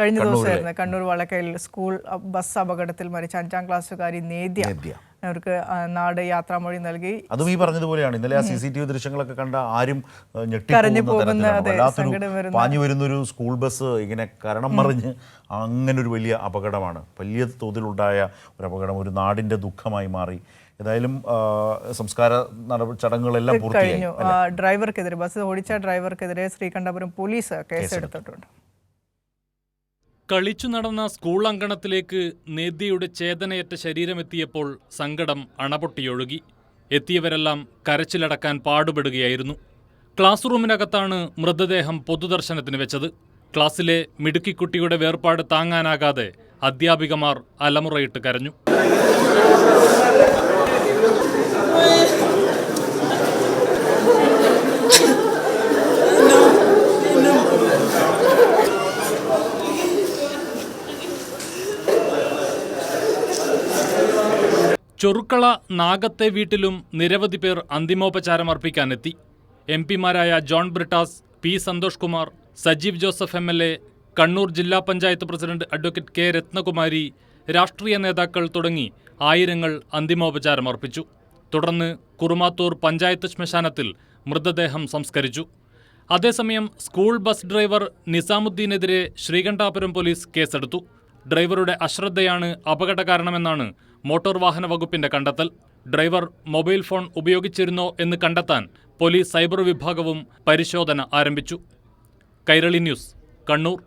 കഴിഞ്ഞ ദിവസമായിരുന്നു. Kannur വളക്കയിൽ school bus അപകടത്തിൽ മരിച്ച അഞ്ചാം ക്ലാസ്സുകാരി നേദ്യ. അവർക്ക് നാട് യാത്രാമൊഴി നൽകി. അതും ഈ പറഞ്ഞതുപോലെയാണ്. ഇന്നലെ ആ സി സി ടി വി ദൃശ്യങ്ങളൊക്കെ കണ്ട ആരും ഞെട്ടിപ്പോകുന്ന. പാഞ്ഞു വരുന്നൊരു സ്കൂൾ ബസ് ഇങ്ങനെ കരണം മറിഞ്ഞ് അങ്ങനെ ഒരു വലിയ അപകടമാണ്. വലിയ തോതിലുണ്ടായ ഒരു അപകടം ഒരു നാടിന്റെ ദുഃഖമായി മാറി. ഏതായാലും സംസ്കാര ചടങ്ങുകളെല്ലാം പൂർത്തിയായി ഡ്രൈവർക്കെതിരെ ബസ് ഓടിച്ച ഡ്രൈവർക്കെതിരെ ശ്രീകണ്ഠപുരം പോലീസ് കേസെടുത്തിട്ടുണ്ട്. കളിച്ചു നടന്ന സ്കൂൾ അങ്കണത്തിലേക്ക് നേദ്യയുടെ ചേതനയറ്റ ശരീരമെത്തിയപ്പോൾ സങ്കടം അണപൊട്ടിയൊഴുകി. എത്തിയവരെല്ലാം കരച്ചിലടക്കാൻ പാടുപെടുകയായിരുന്നു. ക്ലാസ് റൂമിനകത്താണ് മൃതദേഹം പൊതുദർശനത്തിന് വെച്ചത്. ക്ലാസ്സിലെ മിടുക്കിക്കുട്ടിയുടെ വേർപാട് താങ്ങാനാകാതെ അധ്യാപികമാർ അലമുറയിട്ട് കരഞ്ഞു. ചൊറുക്കള നാഗത്തെ വീട്ടിലും നിരവധി പേർ അന്തിമോപചാരം അർപ്പിക്കാനെത്തി. M പിമാരായ John Brittas P Santhosh Kumar Sajeev Joseph M L A Kannur ജില്ലാ panchayat president advocate K Rathnakumari രാഷ്ട്രീയ നേതാക്കൾ തുടങ്ങി ആയിരങ്ങൾ അന്തിമോപചാരം അർപ്പിച്ചു. തുടർന്ന് കുറുമാത്തൂർ പഞ്ചായത്ത് ശ്മശാനത്തിൽ മൃതദേഹം സംസ്കരിച്ചു. അതേസമയം സ്കൂൾ ബസ് ഡ്രൈവർ നിസാമുദ്ദീനെതിരെ ശ്രീകണ്ഠാപുരം പോലീസ് കേസെടുത്തു. ഡ്രൈവറുടെ അശ്രദ്ധയാണ് അപകട കാരണമെന്നാണ് മോട്ടോർ വാഹന വകുപ്പിന്റെ കണ്ടെത്തൽ. ഡ്രൈവർ മൊബൈൽ ഫോൺ ഉപയോഗിച്ചിരുന്നോ എന്ന് കണ്ടെത്താൻ പോലീസ് സൈബർ വിഭാഗവും പരിശോധന ആരംഭിച്ചു. കൈരളി ന്യൂസ് കണ്ണൂർ.